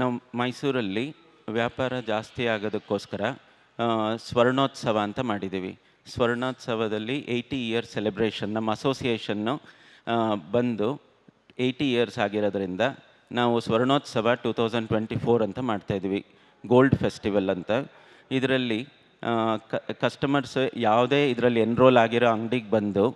ನಾವು ಮೈಸೂರಲ್ಲಿ ವ್ಯಾಪಾರ ಜಾಸ್ತಿ ಆಗೋದಕ್ಕೋಸ್ಕರ ಸ್ವರ್ಣೋತ್ಸವ ಅಂತ ಮಾಡಿದ್ದೀವಿ. ಸ್ವರ್ಣೋತ್ಸವದಲ್ಲಿ ಏಯ್ಟಿ ಇಯರ್ ಸೆಲೆಬ್ರೇಷನ್ ನಮ್ಮ ಅಸೋಸಿಯೇಷನ್ನು ಬಂದು ಏಯ್ಟಿ ಇಯರ್ಸ್ ಆಗಿರೋದ್ರಿಂದ ನಾವು ಸ್ವರ್ಣೋತ್ಸವ ಟೂ ತೌಸಂಡ್ ಟ್ವೆಂಟಿ ಫೋರ್ ಅಂತ ಮಾಡ್ತಾಯಿದ್ವಿ ಗೋಲ್ಡ್ ಫೆಸ್ಟಿವಲ್ ಅಂತ. ಇದರಲ್ಲಿ ಕಸ್ಟಮರ್ಸ್ ಯಾವುದೇ ಇದರಲ್ಲಿ ಎನ್ರೋಲ್ ಆಗಿರೋ ಅಂಗಡಿಗೆ ಬಂದು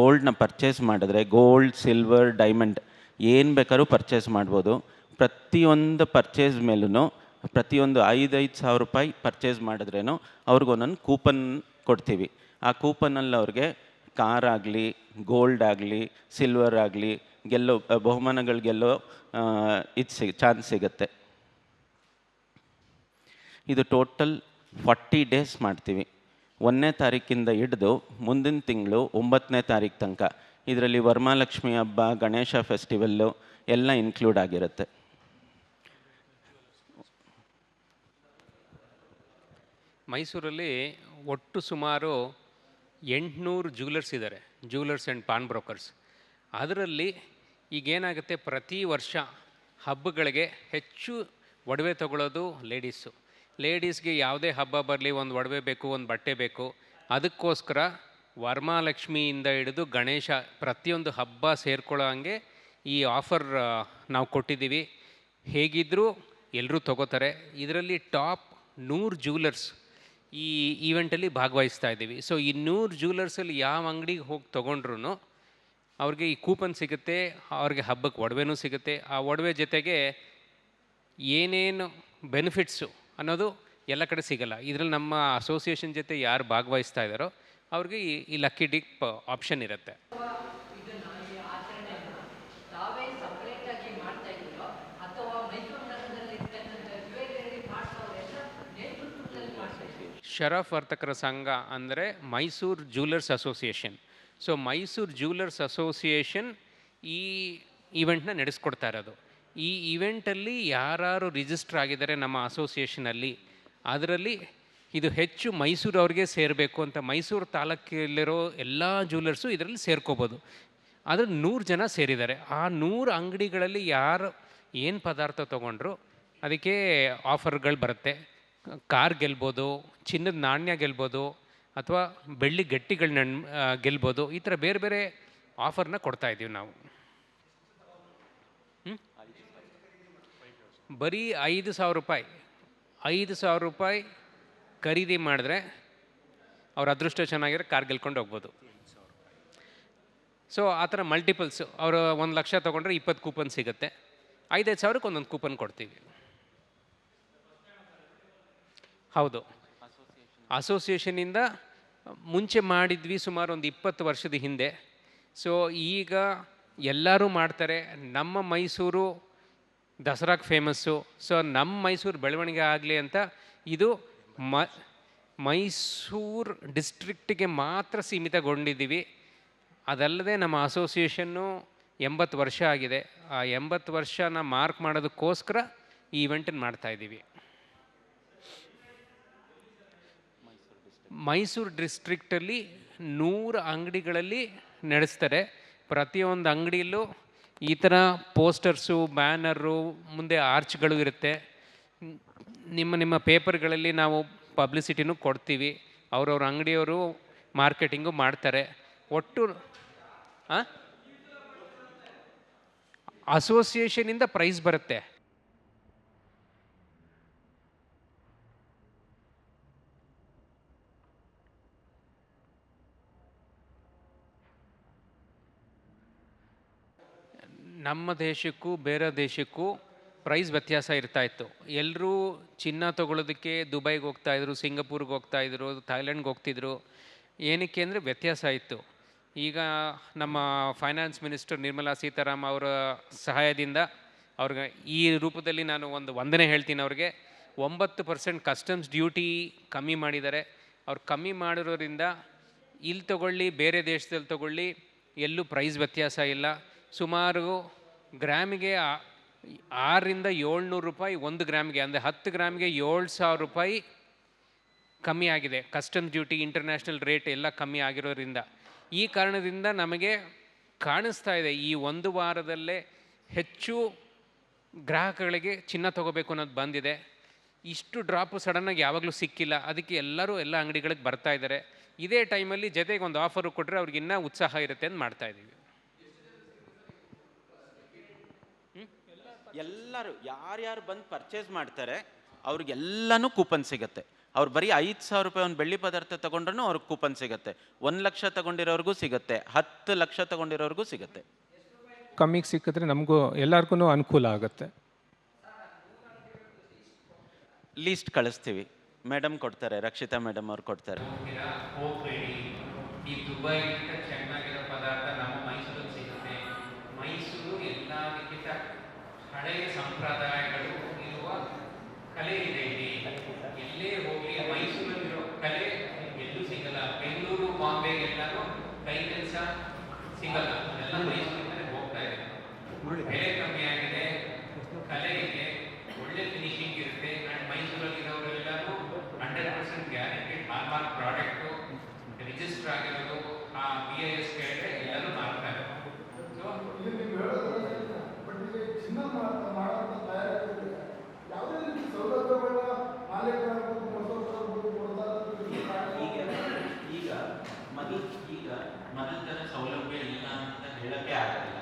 ಗೋಲ್ಡ್ನ ಪರ್ಚೇಸ್ ಮಾಡಿದ್ರೆ ಗೋಲ್ಡ್ ಸಿಲ್ವರ್ ಡೈಮಂಡ್ ಏನು ಬೇಕಾದ್ರೂ ಪರ್ಚೇಸ್ ಮಾಡ್ಬೋದು. ಪ್ರತಿಯೊಂದು ಪರ್ಚೇಸ್ ಮೇಲೂ ಪ್ರತಿಯೊಂದು ಐದೈದು ಸಾವಿರ ರೂಪಾಯಿ ಪರ್ಚೇಸ್ ಮಾಡಿದ್ರೇನು, ಅವ್ರಿಗೆ ಒಂದೊಂದು ಕೂಪನ್ ಕೊಡ್ತೀವಿ. ಆ ಕೂಪನಲ್ಲಿ ಅವ್ರಿಗೆ ಕಾರ್ ಆಗಲಿ ಗೋಲ್ಡ್ ಆಗಲಿ ಸಿಲ್ವರ್ ಆಗಲಿ, ಗೆಲ್ಲೋ, ಬಹುಮಾನಗಳು ಗೆಲ್ಲೋ ಇದು ಸಿ ಚಾನ್ಸ್ ಸಿಗುತ್ತೆ. ಇದು ಟೋಟಲ್ ಫಾರ್ಟಿ ಡೇಸ್ ಮಾಡ್ತೀವಿ. ಒಂದನೇ ತಾರೀಕಿಂದ ಹಿಡಿದು ಮುಂದಿನ ತಿಂಗಳು ಒಂಬತ್ತನೇ ತಾರೀಕು ತನಕ. ಇದರಲ್ಲಿ ವರ್ಮಾಲಕ್ಷ್ಮಿ ಹಬ್ಬ, ಗಣೇಶ ಫೆಸ್ಟಿವಲ್ಲು ಎಲ್ಲ ಇನ್ಕ್ಲೂಡ್ ಆಗಿರುತ್ತೆ. ಮೈಸೂರಲ್ಲಿ ಒಟ್ಟು ಸುಮಾರು ಎಂಟುನೂರು ಜ್ಯುವೆಲರ್ಸ್ ಇದ್ದಾರೆ, ಜ್ಯುವೆಲರ್ಸ್ ಆ್ಯಂಡ್ ಪಾನ್ ಬ್ರೋಕರ್ಸ್. ಅದರಲ್ಲಿ ಈಗೇನಾಗುತ್ತೆ, ಪ್ರತಿ ವರ್ಷ ಹಬ್ಬಗಳಿಗೆ ಹೆಚ್ಚು ಒಡವೆ ತಗೊಳ್ಳೋದು ಲೇಡೀಸು. ಲೇಡೀಸ್ಗೆ ಯಾವುದೇ ಹಬ್ಬ ಬರಲಿ, ಒಂದು ಒಡವೆ ಬೇಕು, ಒಂದು ಬಟ್ಟೆ ಬೇಕು, ಅದಕ್ಕೋಸ್ಕರ ವರ್ಮಾಲಕ್ಷ್ಮಿಯಿಂದ ಹಿಡಿದು ಗಣೇಶ ಪ್ರತಿಯೊಂದು ಹಬ್ಬ ಸೇರ್ಕೊಳ್ಳೋ ಹಂಗೆ ಈ ಆಫರ್ ನಾವು ಕೊಟ್ಟಿದ್ದೀವಿ. ಹೇಗಿದ್ದರೂ ಎಲ್ಲರೂ ತಗೋತಾರೆ. ಇದರಲ್ಲಿ ಟಾಪ್ ನೂರು ಜ್ಯುವೆಲರ್ಸ್ ಈ ಈವೆಂಟಲ್ಲಿ ಭಾಗವಹಿಸ್ತಾ ಇದ್ದೀವಿ. ಸೊ ಈ ನೂರು ಜ್ಯುವೆಲರ್ಸಲ್ಲಿ ಯಾವ ಅಂಗಡಿಗೆ ಹೋಗಿ ತೊಗೊಂಡ್ರು ಅವ್ರಿಗೆ ಈ ಕೂಪನ್ ಸಿಗುತ್ತೆ, ಅವ್ರಿಗೆ ಹಬ್ಬಕ್ಕೆ ಒಡವೆನೂ ಸಿಗುತ್ತೆ. ಆ ಒಡವೆ ಜೊತೆಗೆ ಏನೇನು ಬೆನಿಫಿಟ್ಸು ಅನ್ನೋದು ಎಲ್ಲ ಕಡೆ ಸಿಗಲ್ಲ. ಇದರಲ್ಲಿ ನಮ್ಮ ಅಸೋಸಿಯೇಷನ್ ಜೊತೆ ಯಾರು ಭಾಗವಹಿಸ್ತಾ ಇದ್ದಾರೋ ಅವ್ರಿಗೆ ಈ ಲಕ್ಕಿ ಡಿಪ್ ಆಪ್ಷನ್ ಇರುತ್ತೆ ತಾವೇ ಸಪರೇಟ್ ಆಗಿ ಮಾಡ್ತಾ ಇದ್ದೀರೋ ಅಥವಾ ಮೈಸೂರು ನಗರದಲ್ಲಿರ್ತಕ್ಕಂಥ ಜ್ಯುವೆಲರಿ ಮಾಡ್ಸೋರೆಲ್ಲ ನೇತೃತ್ವದಲ್ಲಿ ಮಾಡ್ತಾ ಇದ್ದೀವಿ ಶರಫ್ ವರ್ತಕರ ಸಂಘ ಅಂದರೆ Mysuru jewellers association. So Mysuru jewellers association ಈ ಈವೆಂಟ್ನ ನಡೆಸ್ಕೊಡ್ತಾ ಇರೋದು. ಈ ಈವೆಂಟಲ್ಲಿ ಯಾರು ರಿಜಿಸ್ಟರ್ ಆಗಿದ್ದಾರೆ ನಮ್ಮ ಅಸೋಸಿಯೇಷನಲ್ಲಿ ಅದರಲ್ಲಿ ಇದು ಹೆಚ್ಚು ಮೈಸೂರು ಅವ್ರಿಗೆ ಸೇರಬೇಕು ಅಂತ ಮೈಸೂರು ತಾಲೂಕಲ್ಲಿರೋ ಎಲ್ಲ ಜ್ಯೂಲರ್ಸು ಇದರಲ್ಲಿ ಸೇರ್ಕೋಬೋದು. ಆದರೆ ನೂರು ಜನ ಸೇರಿದ್ದಾರೆ. ಆ ನೂರು ಅಂಗಡಿಗಳಲ್ಲಿ ಯಾರು ಏನು ಪದಾರ್ಥ ತೊಗೊಂಡ್ರು, ಅದಕ್ಕೆ ಆಫರ್ಗಳು ಬರುತ್ತೆ. ಕಾರ್ ಗೆಲ್ಬೋದು, ಚಿನ್ನದ ನಾಣ್ಯ ಗೆಲ್ಬೋದು, ಅಥವಾ ಬೆಳ್ಳಿ ಗಟ್ಟಿಗಳನ್ನ ಗೆಲ್ಬೋದು, ಈ ಥರ ಬೇರೆ ಬೇರೆ ಆಫರ್ನ ಕೊಡ್ತಾ ಇದ್ದೀವಿ ನಾವು? ಬರೀ ಐದು ಸಾವಿರ ರೂಪಾಯಿ, ಐದು ಸಾವಿರ ರೂಪಾಯಿ ಖರೀದಿ ಮಾಡಿದ್ರೆ ಅವ್ರ ಅದೃಷ್ಟ ಚೆನ್ನಾಗಿದ್ರೆ ಕಾರ್ ಗೆಲ್ಕೊಂಡು ಹೋಗ್ಬೋದು. ಸೊ ಆ ಥರ ಮಲ್ಟಿಪಲ್ಸು ಅವರು ಒಂದು ಲಕ್ಷ ತೊಗೊಂಡ್ರೆ ಇಪ್ಪತ್ತು ಕೂಪನ್ ಸಿಗುತ್ತೆ. ಐದೈದು ಸಾವಿರಕ್ಕೆ ಒಂದೊಂದು ಕೂಪನ್ ಕೊಡ್ತೀವಿ. ಹೌದು. ಅಸೋಸಿಯೇಷನಿಂದ ಮುಂಚೆ ಮಾಡಿದ್ವಿ ಸುಮಾರು ಒಂದು ಇಪ್ಪತ್ತು ವರ್ಷದ ಹಿಂದೆ. ಸೊ ಈಗ ಎಲ್ಲರೂ ಮಾಡ್ತಾರೆ. ನಮ್ಮ ಮೈಸೂರು ದಸರಾಗೆ ಫೇಮಸ್ಸು ಸೊ ನಮ್ಮ ಮೈಸೂರು ಬೆಳವಣಿಗೆ ಆಗಲಿ ಅಂತ ಇದು ಮ, ಮೈಸೂರು ಡಿಸ್ಟ್ರಿಕ್ಟಿಗೆ ಮಾತ್ರ ಸೀಮಿತಗೊಂಡಿದ್ದೀವಿ. ಅದಲ್ಲದೆ ನಮ್ಮ ಅಸೋಸಿಯೇಷನ್ನು ಎಂಬತ್ತು ವರ್ಷ ಆಗಿದೆ. ಆ ಎಂಬತ್ತು ವರ್ಷನ ಮಾರ್ಕ್ ಮಾಡೋದಕ್ಕೋಸ್ಕರ ಈ ಇವೆಂಟನ್ನು ಮಾಡ್ತಾ ಮೈಸೂರು ಡಿಸ್ಟ್ರಿಕ್ಟಲ್ಲಿ ನೂರು ಅಂಗಡಿಗಳಲ್ಲಿ ನಡೆಸ್ತಾರೆ. ಪ್ರತಿಯೊಂದು ಅಂಗಡಿಯಲ್ಲೂ ಈ ಥರ ಪೋಸ್ಟರ್ಸು, ಬ್ಯಾನರು, ಮುಂದೆ ಆರ್ಚ್ಗಳು ಇರುತ್ತೆ. ನಿಮ್ಮ ನಿಮ್ಮ ಪೇಪರ್ಗಳಲ್ಲಿ ನಾವು ಪಬ್ಲಿಸಿಟಿನೂ ಕೊಡ್ತೀವಿ. ಅವ್ರವ್ರ ಅಂಗಡಿಯವರು ಮಾರ್ಕೆಟಿಂಗು ಮಾಡ್ತಾರೆ. ಒಟ್ಟು ಹಾಂ ಅಸೋಸಿಯೇಷನಿಂದ ಪ್ರೈಸ್ ಬರುತ್ತೆ. ನಮ್ಮ ದೇಶಕ್ಕೂ ಬೇರೆ ದೇಶಕ್ಕೂ ಪ್ರೈಸ್ ವ್ಯತ್ಯಾಸ ಇರ್ತಾ ಇತ್ತು. ಎಲ್ಲರೂ ಚಿನ್ನ ತೊಗೊಳೋದಕ್ಕೆ ದುಬೈಗೆ ಹೋಗ್ತಾ ಇದ್ರು, ಸಿಂಗಪೂರ್ಗೆ ಹೋಗ್ತಾಯಿದ್ರು ಥೈಲ್ಯಾಂಡ್ಗೆ ಹೋಗ್ತಿದ್ರು. ಏನಕ್ಕೆ ಅಂದರೆ ವ್ಯತ್ಯಾಸ ಇತ್ತು. ಈಗ ನಮ್ಮ ಫೈನಾನ್ಸ್ ಮಿನಿಸ್ಟರ್ ನಿರ್ಮಲಾ ಸೀತಾರಾಮ್ ಅವರ ಸಹಾಯದಿಂದ ಅವ್ರಿಗೆ ಈ ರೂಪದಲ್ಲಿ ನಾನು ಒಂದು ವಂದನೆ ಹೇಳ್ತೀನಿ ಅವ್ರಿಗೆ. ಒಂಬತ್ತು ಪರ್ಸೆಂಟ್ ಕಸ್ಟಮ್ಸ್ ಡ್ಯೂಟಿ ಕಮ್ಮಿ ಮಾಡಿದ್ದಾರೆ. ಅವ್ರು ಕಮ್ಮಿ ಮಾಡಿರೋದ್ರಿಂದ ಇಲ್ಲಿ ತಗೊಳ್ಳಿ, ಬೇರೆ ದೇಶದಲ್ಲಿ ತಗೊಳ್ಳಿ, ಎಲ್ಲೂ ಪ್ರೈಸ್ ವ್ಯತ್ಯಾಸ ಇಲ್ಲ. ಸುಮಾರು ಗ್ರಾಮಿಗೆ ಆರರಿಂದ ಏಳ್ನೂರು ರೂಪಾಯಿ ಒಂದು ಗ್ರಾಮ್ಗೆ, ಅಂದರೆ ಹತ್ತು ಗ್ರಾಮ್ಗೆ ಏಳು ಸಾವಿರ ರೂಪಾಯಿ ಕಮ್ಮಿ ಆಗಿದೆ. ಕಸ್ಟಮ್ಸ್ ಡ್ಯೂಟಿ, ಇಂಟರ್ನ್ಯಾಷನಲ್ ರೇಟ್ ಎಲ್ಲ ಕಮ್ಮಿ ಆಗಿರೋದ್ರಿಂದ. ಈ ಕಾರಣದಿಂದ ನಮಗೆ ಕಾಣಿಸ್ತಾ ಇದೆ, ಈ ಒಂದು ವಾರದಲ್ಲೇ ಹೆಚ್ಚು ಗ್ರಾಹಕಗಳಿಗೆ ಚಿನ್ನ ತಗೋಬೇಕು ಅನ್ನೋದು ಬಂದಿದೆ. ಇಷ್ಟು ಡ್ರಾಪು ಸಡನ್ನಾಗಿ ಯಾವಾಗಲೂ ಸಿಕ್ಕಿಲ್ಲ. ಅದಕ್ಕೆ ಎಲ್ಲರೂ ಎಲ್ಲ ಅಂಗಡಿಗಳಿಗೆ ಬರ್ತಾ ಇದ್ದಾರೆ. ಇದೇ ಟೈಮಲ್ಲಿ ಜೊತೆಗೆ ಒಂದು ಆಫರು ಕೊಟ್ಟರೆ ಅವ್ರಿಗೆ ಇನ್ನೂ ಉತ್ಸಾಹ ಇರುತ್ತೆ ಅಂತ ಮಾಡ್ತಾ ಇದ್ದೀವಿ. ಎಲ್ಲರೂ ಯಾರ್ಯಾರು ಬಂದು ಪರ್ಚೇಸ್ ಮಾಡ್ತಾರೆ ಅವ್ರಿಗೆಲ್ಲನೂ ಕೂಪನ್ ಸಿಗುತ್ತೆ. ಅವ್ರು ಬರೀ ಐದು ಸಾವಿರ ರೂಪಾಯಿ ಒಂದು ಬೆಳ್ಳಿ ಪದಾರ್ಥ ತಗೊಂಡ್ರೂ ಅವ್ರಿಗೆ ಕೂಪನ್ ಸಿಗುತ್ತೆ. ಒಂದು ಲಕ್ಷ ತಗೊಂಡಿರೋರ್ಗೂ ಸಿಗುತ್ತೆ ಹತ್ತು ಲಕ್ಷ ತಗೊಂಡಿರೋರ್ಗೂ ಸಿಗುತ್ತೆ. ಕಮ್ಮಿಗೆ ಸಿಕ್ಕಿದ್ರೆ ನಮಗೂ ಎಲ್ಲರಿಗೂ ಅನುಕೂಲ ಆಗುತ್ತೆ. ಲೀಸ್ಟ್ ಕಳಿಸ್ತೀವಿ. ಮೇಡಮ್ ಕೊಡ್ತಾರೆ ರಕ್ಷಿತಾ ಮೇಡಮ್ ಅವ್ರು ಕೊಡ್ತಾರೆ. ಹಳೆಯ ಸಂಪ್ರದಾಯಗಳು ಇರುವ ಕಲೆ ಇದೆ ಇಲ್ಲಿ. ಎಲ್ಲೇ ಹೋಗಲಿ ಮೈಸೂರಲ್ಲಿರೋ ಕಲೆ ಎಲ್ಲೂ ಸಿಗಲ್ಲ. ಬೆಂಗಳೂರು ಬಾಂಬೆಗೆಲ್ಲನೂ ಕೈ ಕೆಲಸ ಸಿಗಲ್ಲ. ಎಲ್ಲ ಮೈಸೂರಿಂದಲೇ ಹೋಗ್ತಾ ಇದೆ. ಬೆಲೆ ಕಮ್ಮಿ ಆಗಿದೆ ಕಲೆ ಇದೆ ಒಳ್ಳೆ ಫಿನಿಶಿಂಗ್ ಇರುತ್ತೆ ಆ್ಯಂಡ್ ಮೈಸೂರಲ್ಲಿ ಇರೋರೆಲ್ಲರೂ hundred percent guarantee hallmark product register ಆಗಿರೋದು ಆ ಬಿ ಐ ಎಸ್ ಕೇಳಿದ್ರೆ ಎಲ್ಲರೂ ಮಾಡ್ತಾರೆ ಸೊ ಬಟ್ ಇಲ್ಲಿ ಚಿನ್ನ ಮಾ- ಮಾಡುವಂಥ ತಯಾರಕರಿಗೆ ಯಾವುದೇ ರೀತಿ ಸೌಲಭ್ಯಗಳನ್ನ ಮಾಲೀಕರಾಗ್ಬೋದು ಮತ್ತೊಬ್ಬರಾಗ್ಬೋದು ಕೊಡ್ತಾ ಈಗ ಈಗ ಮೊದಲು ಈಗ ಮೊದಲ ಥರ ಸೌಲಭ್ಯ ಇಲ್ಲ ಅಂತ ಹೇಳಕ್ಕೆ ಆಗಲ್ಲ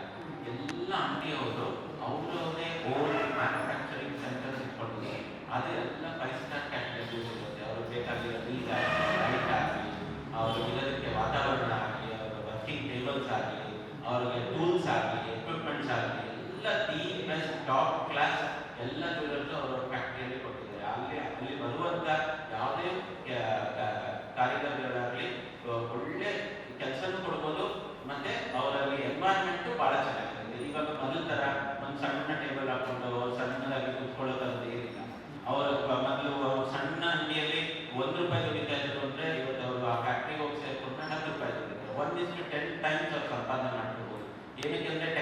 ಎಲ್ಲ ಅಂಗಡಿಯವರು ಅವರವರೇ ಓನ್ ಮ್ಯಾನುಫ್ಯಾಕ್ಚರಿಂಗ್ ಸೆಂಟರ್ಸ್ ಇಟ್ಕೊಂಡು ಅದೆಲ್ಲ ಫೈವ್ ಸ್ಟಾರ್ ಕ್ಯಾಟಗರಿ ಸಿಗುತ್ತೆ ಅವ್ರಿಗೆ ಬೇಕಾಗಿರೋ ನೀಟ್ ಆಗಲಿ ಲೈಟ್ ಆಗಲಿ ಅವ್ರಿಗೆ ಇರೋದಕ್ಕೆ ವಾತಾವರಣ ಆಗಲಿ ಅವರ ವರ್ಕಿಂಗ್ ಟೇಬಲ್ಸ್ ಆಗಲಿ ಅವ್ರಿಗೆ ಟೂಲ್ಸ್ ಆಗಲಿ ಎಕ್ವಿಪ್ಮೆಂಟ್ಸ್ ಆಗಲಿ ಎಲ್ಲ ಎಸ್ ಟಾಪ್ ಕ್ಲಾಸ್ ಎಲ್ಲ ಜ್ಯುವೆಲರ್ಸ್ ಅವರ ಫ್ಯಾಕ್ಟ್ರಿಯಲ್ಲಿ ಕೊಟ್ಟಿದ್ದಾರೆ. ಅಲ್ಲಿ ಅಲ್ಲಿ ಬರುವಂತ ಯಾವುದೇ ಕ- ಕ- ಒಳ್ಳೆ ಕೆಲಸನೂ ಕೊಡ್ಬೋದು, ಮತ್ತೆ ಅವರಲ್ಲಿ ಎನ್ವೈರ್ಮೆಂಟು ಬಹಳ ಚೆನ್ನಾಗಿದೆ ಇವಾಗ ಮೊದಲ ತರ ಒಂದು ಸಣ್ಣ ಟೇಬಲ್ ಹಾಕೊಂಡು ಸಣ್ಣದಾಗಿ ಕುತ್ಕೊಳ್ಳೋದಂತ ಏನಿಲ್ಲ. ಅವರ ಮೊದಲು ಸಣ್ಣ ಅಂಗಡಿಯಲ್ಲಿ ಒಂದು ರೂಪಾಯಿ ದುಡಿತಾ ಇದ್ರು ಅಂದರೆ ಇವತ್ತು ಅವರು ಆ ಫ್ಯಾಕ್ಟ್ರಿಗೆ ಹೋಗಿ ಸೇರ್ಕೊಂಡ್ರೆ ಹತ್ತು ರೂಪಾಯಿ ದುಡಿತಾರೆ. ಒನ್ ಇಸ್ ಟೆನ್ ಟೈಮ್ಸ್ ಅವ್ರು ಸಂಪಾದನೆ ಮಾಡ್ಕೊಬೋದು ಏನಕ್ಕೆ ಅಂದರೆ